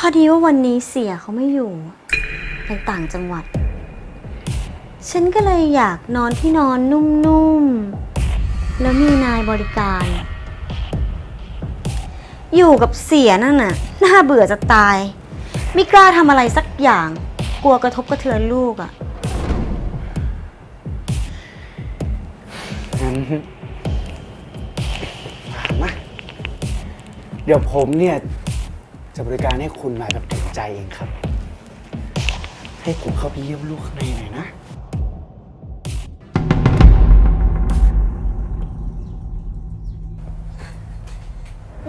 พอดีว่าวันนี้เสียเขาไม่อยู่ไปต่างจังหวัด ฉันก็เลยอยากนอนที่นอนนุ่มๆ แล้วมีนายบริการ อยู่กับเสียนั่นน่ะ น่าเบื่อจะตาย ไม่กล้าทำอะไรสักอย่าง กลัวกระทบกระเทือนลูกอะ่ะ งั้นมาเดี๋ยวผมเนี่ย จะบริการให้คุณมาแบบถึงใจเองครับ ให้ผมเข้าไปเยี่ยมลูกข้างในหน่อยนะ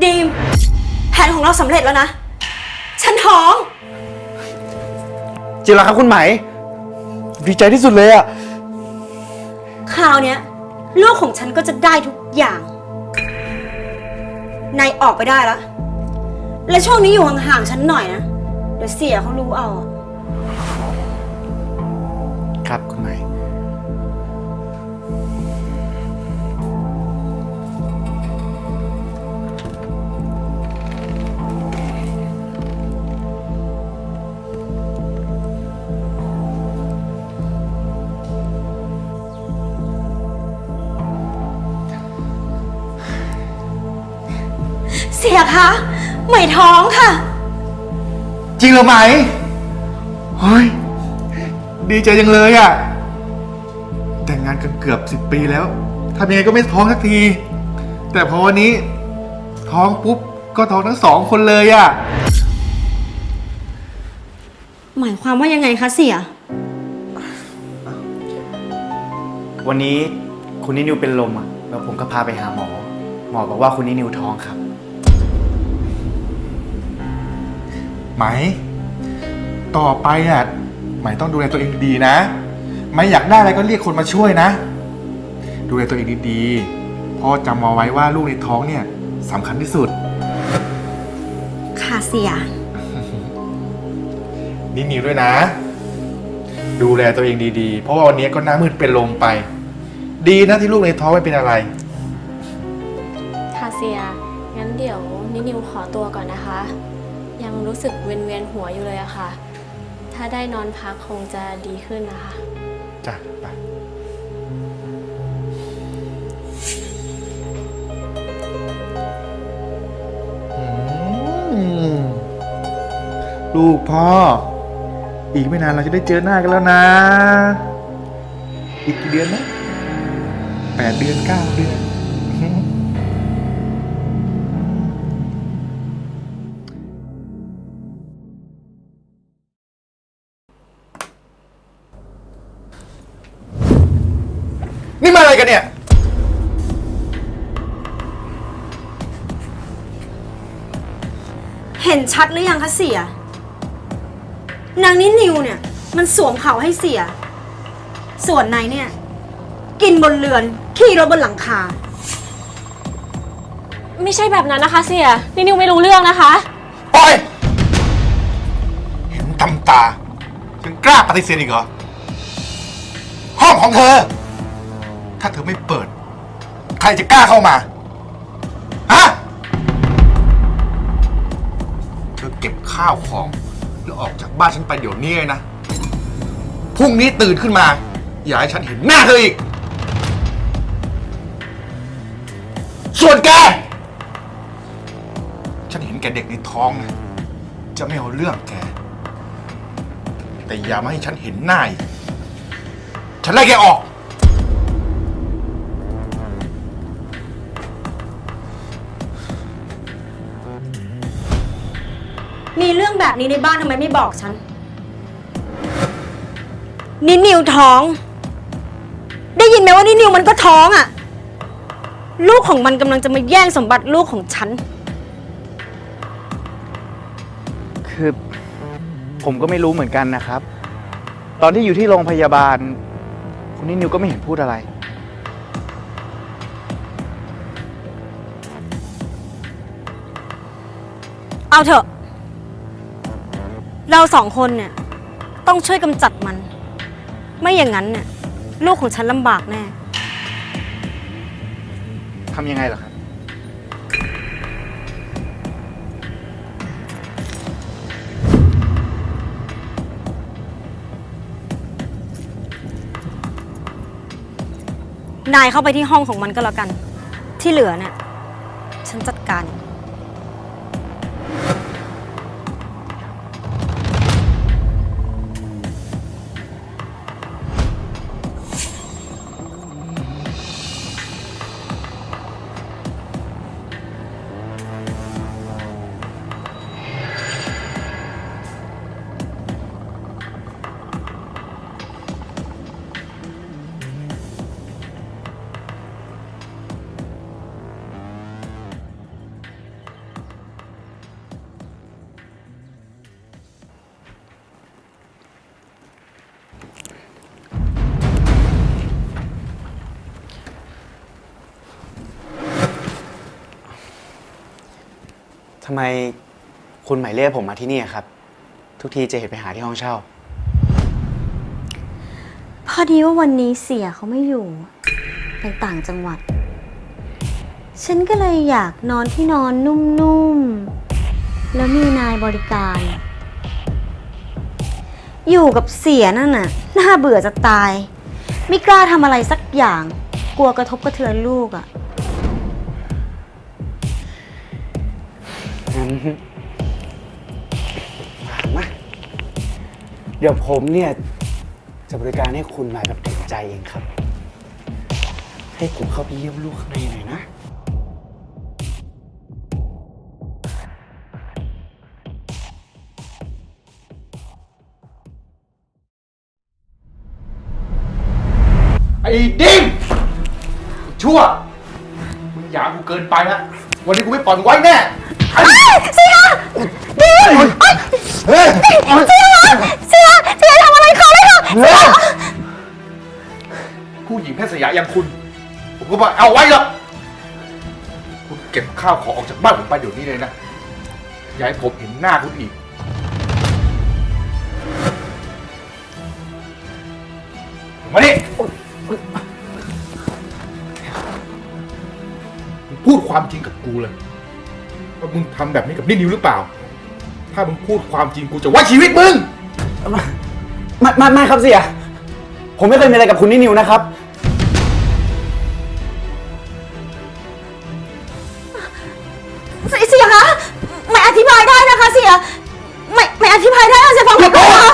ดีม แผนของเราสำเร็จแล้วนะ ฉันท้อง จริงเหรอครับคุณไหม ดีใจที่สุดเลยอะคราวเนี้ยลูกของฉันก็จะได้ทุกอย่าง นายออกไปได้ละ และช่วงนี้อยู่ห่างๆฉันหน่อยนะ เดี๋ยวเสียเขารู้เอา ครับคุณไหม เสียคะ ไหมท้องค่ะ จริงเหรอไหมเฮ้ยดีใจจังเลยอะ่ะ แต่งงานกันเกือบสิบปีแล้วทำยังไงก็ไม่ท้องสักที แต่พอวันนี้ท้องปุ๊บก็ท้องทั้งสองคนเลยอะ่ะ หมายความว่ายังไงคะเสีย วันนี้คุณนินิวเป็นลมอะแล้วผมก็พาไปหาหมอ หมอบอกว่าคุณนินิวท้องครับ ไหม ต่อไปอะไหมต้องดูแลตัวเองดีๆนะไหมอยากได้อะไรก็เรียกคนมาช่วยนะ ดูแลตัวเองดีๆพ่อจำมาไว้ว่าลูกในท้องเนี่ยสำคัญที่สุด ค่ะเสีย นี่นิวด้วยนะ ดูแลตัวเองดีๆ เพราะว่าวันนี้ก็หน้ามืดเป็นลมไป ดีนะที่ลูกในท้องไม่เป็นอะไร ค่ะเสีย งั้นเดี๋ยวนินิวขอตัวก่อนนะคะยัง รู้สึกเวียนเวียนๆหัวอยู่เลยอะค่ะ ถ้าได้นอนพักคงจะดีขึ้นนะคะ จ้ะไป อืม ลูกพ่อ อีกไม่นานเราจะได้เจอหน้ากันแล้วนะ อีกกี่เดือนนะแปดเดือนเก้าเดือนนี่ เห็นชัดหรือยังคะเสีย นางนินิวเนี่ย มันสวมเขาให้เสีย ส่วนนายเนี่ย กินบนเรือน ขี่รถบนหลังคา ไม่ใช่แบบนั้นนะคะเสียนินิวไม่รู้เรื่องนะคะ ปล่อย เห็นตำตายังกล้าปฏิเสธอีกเหรอ ห้องของเธอ ถ้าเธอไม่เปิด ใครจะกล้าเข้ามา เก็บข้าวของแล้วออกจากบ้านฉันไปเดี๋ยวนี้เลยนะ พรุ่งนี้ตื่นขึ้นมา อย่าให้ฉันเห็นหน้าเธออีก ส่วนแก ฉันเห็นแกเด็กในท้องนะจะไม่เอาเรื่องแก แต่อย่ามาให้ฉันเห็นหน้าอีก ฉันไล่แกออก มีเรื่องแบบนี้ในบ้านทำไมไม่บอกฉัน นินิวท้อง ได้ยินไหมว่านินิวมันก็ท้องอะ่ะ ลูกของมันกำลังจะมาแย่งสมบัติลูกของฉัน คือผมก็ไม่รู้เหมือนกันนะครับ ตอนที่อยู่ที่โรงพยาบาล คุณนินิวก็ไม่เห็นพูดอะไร เอาเถอะ เราสองคนเนี่ยต้องช่วยกำจัดมัน ไม่อย่างนั้นเนี่ยลูกของฉันลำบากแน่ ทำยังไงล่ะครับ นายเข้าไปที่ห้องของมันก็แล้วกัน ที่เหลือเนี่ยฉันจัดการ ทำไมคุณหมายเรียกผมมาที่นี่อะครับ ทุกทีจะเห็นไปหาที่ห้องเช่า พอดีว่าวันนี้เสียเขาไม่อยู่ ไปต่างจังหวัด ฉันก็เลยอยากนอนที่นอนนุ่มๆ แล้วมีนายบริการ อยู่กับเสียนั่นน่ะ น่าเบื่อจะตาย ไม่กล้าทำอะไรสักอย่าง กลัวกระทบกระเทือนลูกอะ่ะ งั้นมาเดี๋ยวผมเนี่ยจะบริการให้คุณมาแบบเต็มใจเองครับ ให้ผมเข้าไปเยี่ยมลูกข้างในหน่อยนะ ไอ้ดิ้งชั่ว มึงหยามกูเกินไปแล้ววันนี้กูไม่ปล่อยมึงไว้แน่ เสียดิ้งเฮ้ยเสียเสียทำอะไรเขาเลยค่ะผู้หญิงแพทย์สยาอย่างคุณ ผมก็บอกเอาไว้หรอกคุณเก็บข้าวของออกจากบ้านผมไปเดี๋ยวนี้เลยนะ อย่าให้ผมเห็นหน้าคุณอีก มาดิพูดความจริงกับกูเลย ว่ามึงทำแบบนี้กับนี่นิวหรือเปล่า ถ้ามึงพูดความจริงกูจะไว้ชีวิตมึง ไม่ไม่ไม่ครับเสีย ผมไม่เคยมีอะไรกับคุณนินิวนะครับเสียคะไม่อธิบายได้นะคะเสียไม่ไม่อธิบายได้นะเสียฟังผมก่อนนะคะ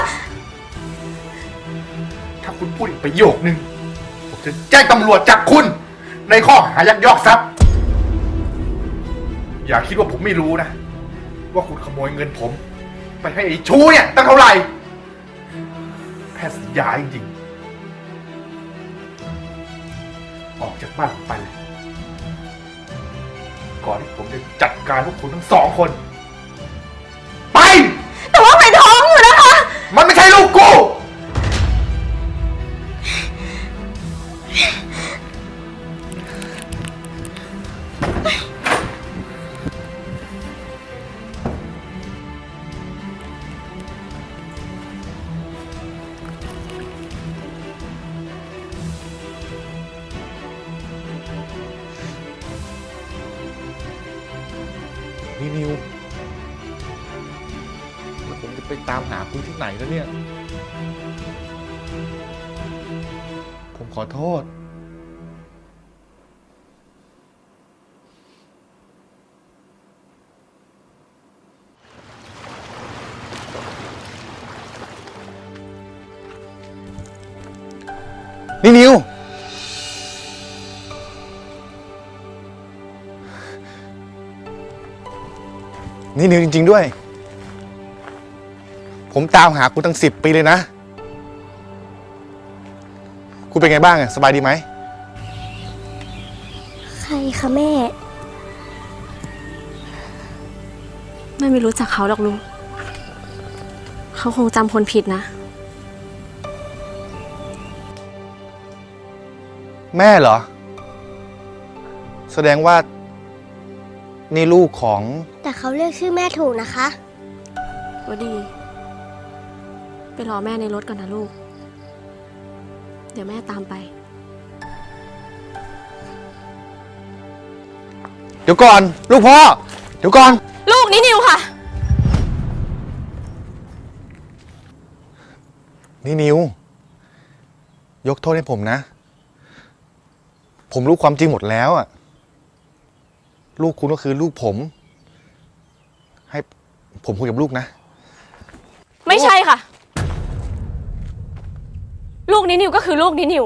ถ้าคุณพูดอีกประโยคนึงผมจะแจ้งตำรวจจับคุณ ในข้อหายักยอกทรัพย์ อย่าคิดว่าผมไม่รู้นะ ว่าคุณขโมยเงินผม ไปให้ไอ้ชูเนี่ยตั้งเท่าไหร่แพทย์สัญญาจริงๆออกจากบ้านผมไปเลยก่อนที่ผมจะจัดการพวกคุณทั้งสองคน ไป แต่ว่าไม่ท้องอยู่นะคะ มันไม่ใช่ลูกกู นี่นิวแล้วผมจะไปตามหาคุณที่ไหนแล้วเนี่ย ผมขอโทษ นี่นิวจริง ๆ ด้วย ผมตามหาคุณตั้งสิบปีเลยนะ คุณเป็นไงบ้างอะสบายดีไหม ใครคะแม่ไม่ไม่รู้จักเขาหรอกลูกเขาคงจำคนผิดนะ แม่เหรอ แสดงว่า นี่ลูกของแต่เขาเรียกชื่อแม่ถูกนะคะว่าดี ไปรอแม่ในรถก่อนนะลูก เดี๋ยวแม่ตามไป เดี๋ยวก่อน ลูกพ่อ เดี๋ยวก่อน ลูกนี่นิวค่ะ นี่นิว ยกโทษให้ผมนะ ผมรู้ความจริงหมดแล้วอะ ลูกคุณก็คือลูกผม ให้ผมคุยกับลูกนะ ไม่ใช่ค่ะ ลูกนินิวก็คือลูกนินิว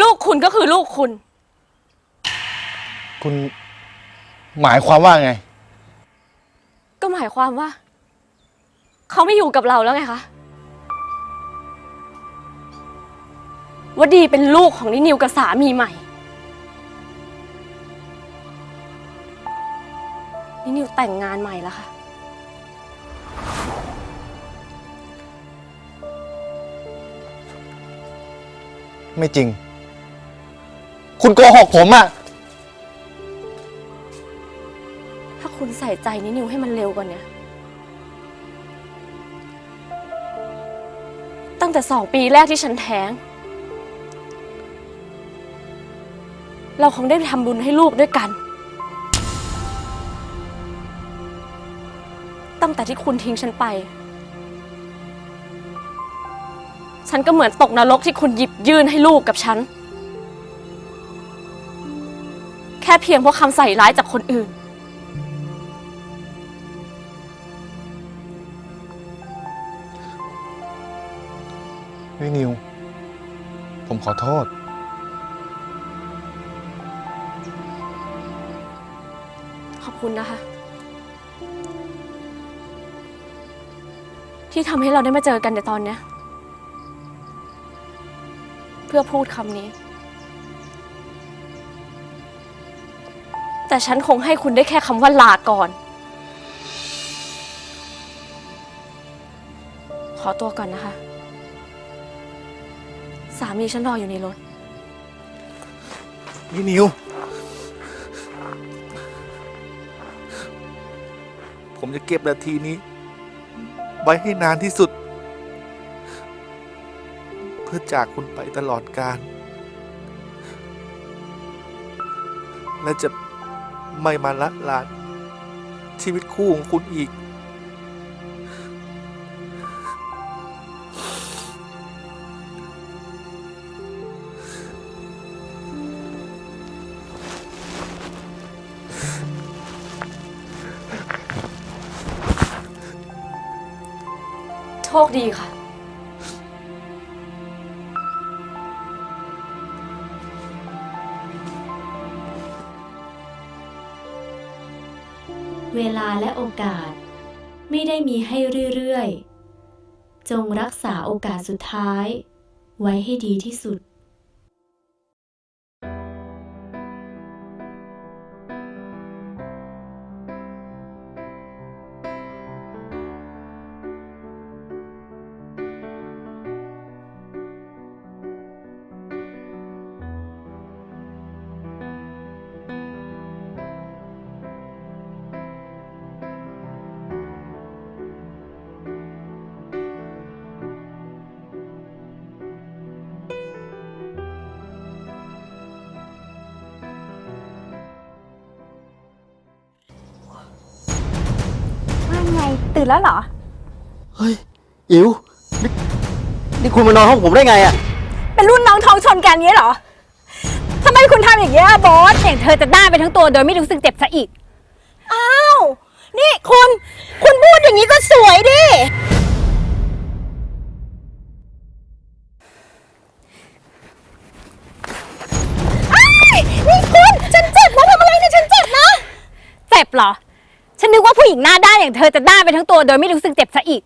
ลูกคุณก็คือลูกคุณ คุณหมายความว่าไง ก็หมายความว่า เขาไม่อยู่กับเราแล้วไงคะวดีเป็นลูกของนินิวกับสามีใหม่ แต่งงานใหม่แล้วค่ะ ไม่จริง คุณโกหกผมอะถ้าคุณใส่ใจนินิวให้มันเร็วกว่านี้ตั้งแต่สองปีแรกที่ฉันแท้ง เราคงได้ไปทำบุญให้ลูกด้วยกัน ตั้งแต่ที่คุณทิ้งฉันไป ฉันก็เหมือนตกนรกที่คุณหยิบยื่นให้ลูกกับฉัน แค่เพียงเพราะคำใส่ร้ายจากคนอื่นนี่นิว ผมขอโทษ ขอบคุณนะคะ ที่ทำให้เราได้มาเจอกันในตอนเนี้ยเพื่อพูดคำนี้ แต่ฉันคงให้คุณได้แค่คำว่าลาก่อน ขอตัวก่อนนะคะ สามีฉันรออยู่ในรถ นี่นิว ผมจะเก็บนาทีนี้ ไว้ให้นานที่สุด เพื่อจากคุณไปตลอดกาลและจะไม่มาละลานชีวิตคู่ของคุณอีก ดีค่ะ เวลาและโอกาสไม่ได้มีให้เรื่อย ๆ จงรักษาโอกาสสุดท้าย ไว้ให้ดีที่สุด ตื่นแล้วเหรอ เฮ้ย อิ๋วนี่นี่คุณมานอนห้องผมได้ไงอะเป็นรุ่นน้องท้องชนกันเงี้ยเหรอทำไมคุณทำอย่างเงี้ยบอสอย่างเธอจะได้ไปทั้งตัวโดยไม่รู้สึกเจ็บซะอีก อ้าว นี่คุณ คุณพูดอย่างนี้ก็สวยดิ อ้ายนี่คุณ ฉันเจ็บนะทำอะไรเนี่ยฉันเจ็บนะ เจ็บเหรอ ฉันนึกว่าผู้หญิงหน้าด้านอย่างเธอจะได้ไปทั้งตัวโดยไม่รู้สึกเจ็บซะอีก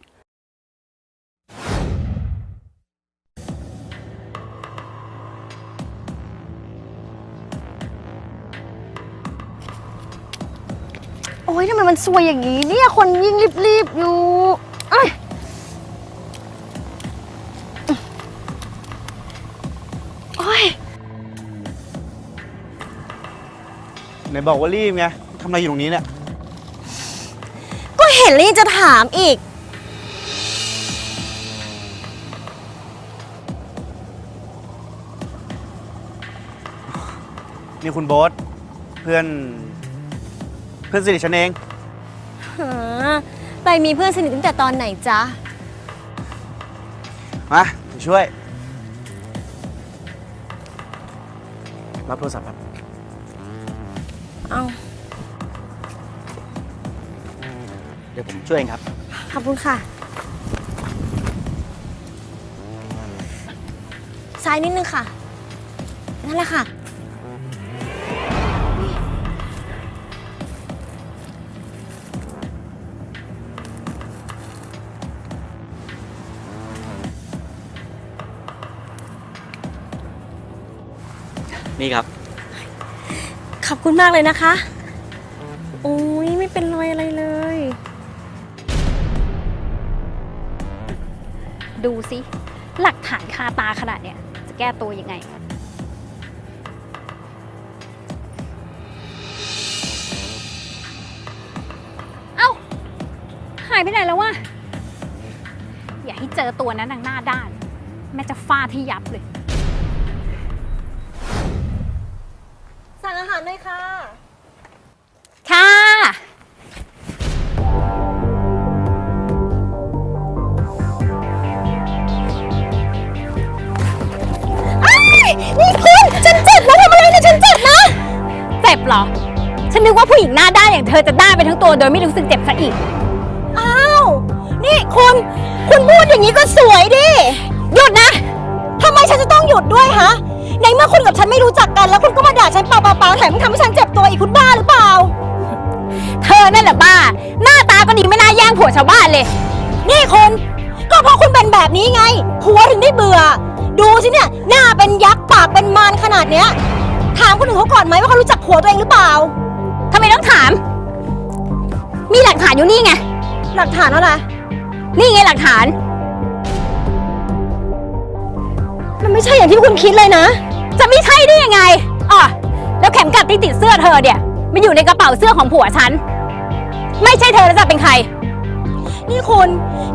โอ๊ยทำไมมันซวยอย่างนี้ เนี่ยคนยิ่งรีบๆอยู่เอ้ยโอ๊ยไหนบอกว่ารีบไงทำอะไรอยู่ตรงนี้เนี่ยก็เห็ นแล้วยังจะถามอีก นี่คุณโบ๊ทเพื่อน เพื่อนสนิทฉันเอง หาไปมีเพื่อนสนิทตั้งแต่ตอนไหนจ๊ะ มาเดี๋ยวช่วย รับโทรศัพท์ครับ เอา เดี๋ยวผมช่วยเองครับ ขอบคุณค่ะ ซ้ายนิดนึงค่ะ นั่นแหละค่ะ นี่ครับ ขอบคุณมากเลยนะคะ ดูสิ หลักฐานคาตาขนาดเนี้ยจะแก้ตัวยังไง เอ้า หายไปไหนแล้ววะ อย่าให้เจอตัวนั้นนางหน้าด้าน แม่จะฟาดที่ยับเลย สั่งอาหารด้วยค่ะ ฉันนึกว่าผู้หญิงหน้าด้านอย่างเธอจะด้านไปทั้งตัวโดยไม่รู้สึกเจ็บซะอีก อ้าว นี่คุณ คุณพูดอย่างนี้ก็สวยดิ หยุดนะ ทำไมฉันจะต้องหยุดด้วยฮะ ในเมื่อคุณกับฉันไม่รู้จักกัน แล้วคุณก็มาด่าฉันเปล่าๆๆแถมยังทำให้ฉันเจ็บตัวอีกคุณบ้าหรือเปล่า เธอนั่นแหละบ้า หน้าตาก็ดีไม่น่าแย่งผัวชาวบ้านเลย นี่คุณ ก็เพราะคุณเป็นแบบนี้ไงผัวถึงได้เบื่อ ดูสิเนี่ย หน้าเป็นยักษ์ ปากเป็นมารขนาดเนี้ย ถามคนอื่นเขาก่อนไหมว่าเขารู้จักผัวตัวเองหรือเปล่า ทำไมต้องถาม มีหลักฐานอยู่นี่ไง หลักฐานอะไร นี่ไงหลักฐาน มันไม่ใช่อย่างที่คุณคิดเลยนะ จะไม่ใช่ได้ยังไงอ๋อแล้วเข็มกลัดที่ติดเสื้อเธอเนี่ย มันอยู่ในกระเป๋าเสื้อของผัวฉัน ไม่ใช่เธอแล้วจะเป็นใคร นี่คุณ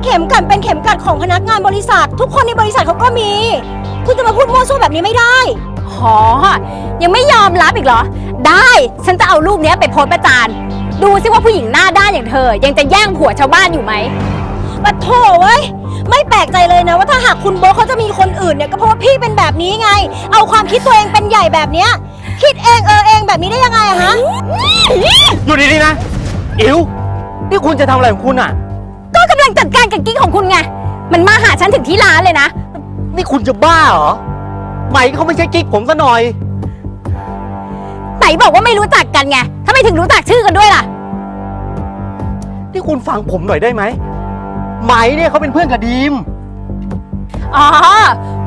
เข็มกลัดเป็นเข็มกลัดของพนักงานบริษัท ทุกคนในบริษัทเขาก็มี คุณจะมาพูดมั่วซั่วแบบนี้ไม่ได้ หอ ยังไม่ยอมรับอีกเหรอ ได้ ฉันจะเอารูปเนี้ยไปโพสต์ประจาน ดูซิว่าผู้หญิงหน้าด้านอย่างเธอ ยังจะแย่งผัวชาวบ้านอยู่ไหมปะโถเว้ย ไม่แปลกใจเลยนะว่าถ้าหากคุณโบ๊ทเขาจะมีคนอื่นเนี่ยก็เพราะว่าพี่เป็นแบบนี้ไง เอาความคิดตัวเองเป็นใหญ่แบบเนี้ย คิดเองเออเองแบบนี้ได้ยังไงอะฮะ อยู่ดีๆนะ อิ๋วนี่คุณจะทำอะไรของคุณอะ ก็กำลังจัดการกับกิ๊กของคุณไง มันมาหาฉันถึงที่ร้านเลยนะ นี่คุณจะบ้าเหรอไหมเขาไม่ใช่กิ๊กผมซะหน่อยไห นบอกว่าไม่รู้จักกันไงทำไมถึงรู้จักชื่อกันด้วยล่ะนี่คุณฟังผมหน่อยได้ไหมไหมเนี่ยเขาเป็นเพื่อนกับดีม อ๋อ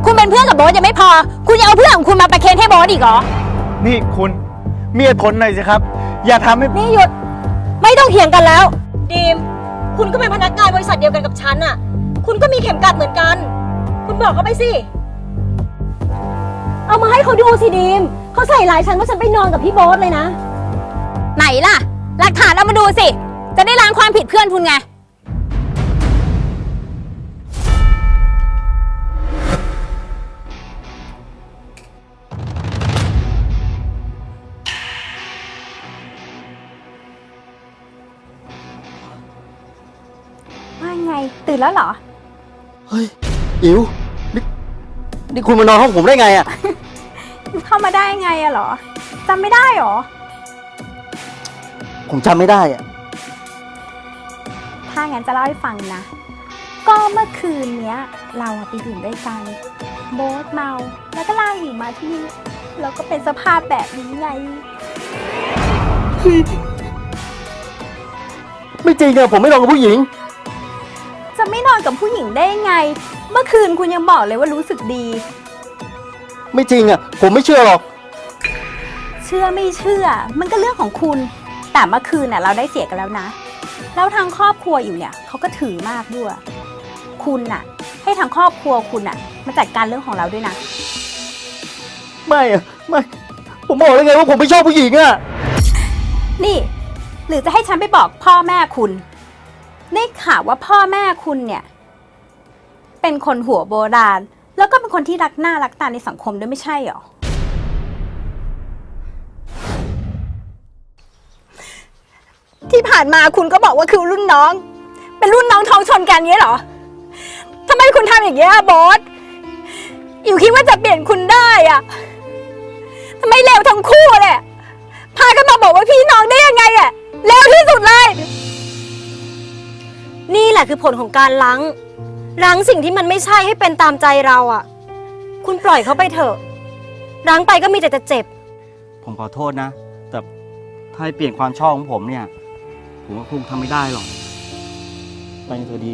คุณเป็นเพื่อนกับโบ๊ทยังไม่พอ คุณยังเอาเพื่อนของคุณมาประเคนให้โบ๊ทอีกเหรอ นี่คุณมีเหตุผลหน่อยสิครับ อย่าทำให้ นี่หยุด ไม่ต้องเถียงกันแล้ว ดีม คุณก็เป็นพนักงานบริษัทเดียวกันกับฉันอะคุณก็มีเข็มกลัดเหมือนกัน คุณบอกเขาไปสิ เอามาให้เขาดูสิดีม เขาใส่ลายฉันว่าฉันไปนอนกับพี่โบ๊ทเลยนะ ไหนล่ะ หลักฐานเอามาดูสิ จะได้ล้างความผิดเพื่อนคุณไง ว่าไง ตื่นแล้วเหรอ เฮ้ย อิ๋วนี่นี่คุณมานอนห้องผมได้ไงอะ เข้ามาได้ไงอะเหรอจำไม่ได้เหรอ ผมจำไม่ได้อะถ้างั้นจะเล่าให้ฟังนะ ก็เมื่อคืนเนี้ย เราอะไปดื่มด้วยกัน โบ๊ทเมา แล้วก็ลากหญิงมาที่นี่แล้วก็เป็นสภาพแบบนี้ไงไม่จริงอะผมไม่นอนกับผู้หญิง จะไม่นอนกับผู้หญิงได้ไง เมื่อคืนคุณยังบอกเลยว่ารู้สึกดี ไม่จริงอะผมไม่เชื่อหรอก เชื่อไม่เชื่อ มันก็เรื่องของคุณ แต่เมื่อคืนน่ะเราได้เสียกันแล้วนะ แล้วทางครอบครัวอยู่เนี่ยเขาก็ถือมากด้วย คุณน่ะ ให้ทางครอบครัวคุณน่ะมาจัดการเรื่องของเราด้วยนะ ไม่อะไม่ ผมบอกแล้วไงว่าผมไม่ชอบผู้หญิงอะนี่ หรือจะให้ฉันไปบอกพ่อแม่คุณได้ข่าวว่าพ่อแม่คุณเนี่ย เป็นคนหัวโบราณ แล้วก็เป็นคนที่รักหน้ารักตาในสังคมด้วยไม่ใช่หรอ ที่ผ่านมาคุณก็บอกว่าคือรุ่นน้อง เป็นรุ่นน้องท้องชนกันเงี้ยเหรอทำไมคุณทำอย่างเงี้ยบอสอยู่คิดว่าจะเปลี่ยนคุณได้อะทำไมเลวทั้งคู่เลยพากันมาบอกว่าพี่น้องได้ยังไงอะเลวที่สุดเลย นี่แหละคือผลของการล้าง ล้างสิ่งที่มันไม่ใช่ให้เป็นตามใจเราอะ คุณปล่อยเขาไปเถอะล้างไปก็มีแต่จะเจ็บ ผมขอโทษนะ แต่ถ้าให้เปลี่ยนความชอบของผมเนี่ย ผมก็คงทำไม่ได้หรอก ไปกันเถอะดี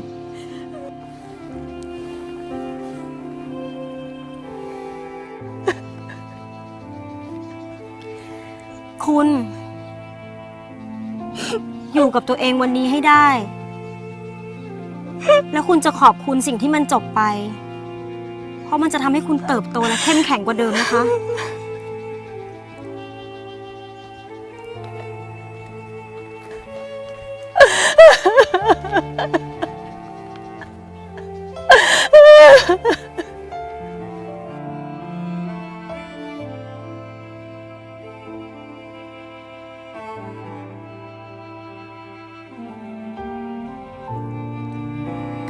คุณ อยู่กับตัวเองวันนี้ให้ได้ แล้วคุณจะขอบคุณสิ่งที่มันจบไป เพราะมันจะทำให้คุณเติบโตและเข้มแข็งกว่าเดิมนะคะ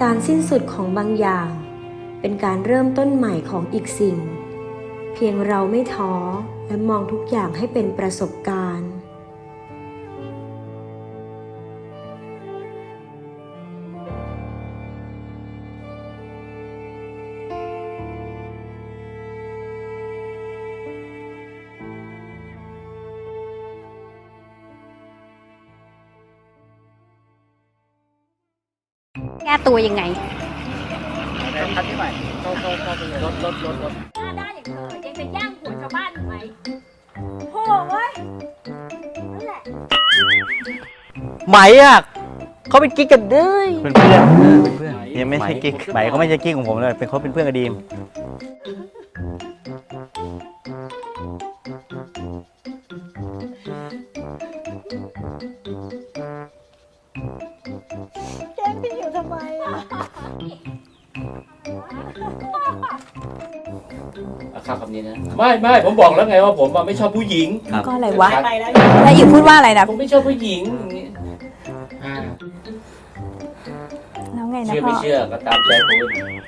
การสิ้นสุดของบางอย่าง เป็นการเริ่มต้นใหม่ของอีกสิ่ง เพียงเราไม่ท้อและมองทุกอย่างให้เป็นประสบการณ์ แก้ตัวยังไงคันที่ใหม่เข้าเข้าเข้าไปเลยรถรถรถรถหน้าด้านอย่างเธอยังจะย่างหัวชาวบ้านอยู่ไหมโหเว้ยไหมอะเขาเป็นกิ๊กกันเด้ยเป็นเพื่อนเออเป็นเพื่อนยังไม่ใช่กิ๊กไหมเขาไม่ใช่กิ๊กของผมเลยเป็นเขาเป็นเพื่อนกับดีม คำคำนี้นะ ไม่ไม่ผมบอกแล้วไงว่าผมอะไม่ชอบผู้หญิงก็อะไรวะครับแล้วอยู่พูดว่าอะไรนะผมไม่ชอบผู้หญิงอย่างงี้อ่าแล้วไงนะเชื่อพ่ไม่อ เชื่อก็ตามใจคุณ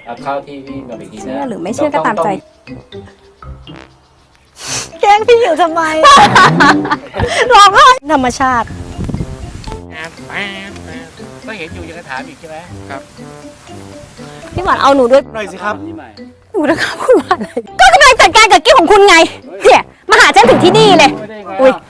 เอาข้าวที่พี่มาไปกินนะเชื่อหรือไม่เชื่อก็ตามใจ แกล้งพี่อยู่ทำไมร้องไห้ธรรมชาติ ก็เห็นอยู่ยังจะถามอีกใช่ไหมครับพี่หวานเอาหนูด้วยหน่อยสิครับนี่ใหม่หนูนะคะพูดว่าอะไรก็กำลังจัดการกับกิ๊กของคุณไงเนี่ยมาหาฉันถึงที่นี่เลย ไม่ได้ไงอุ๊ยอะ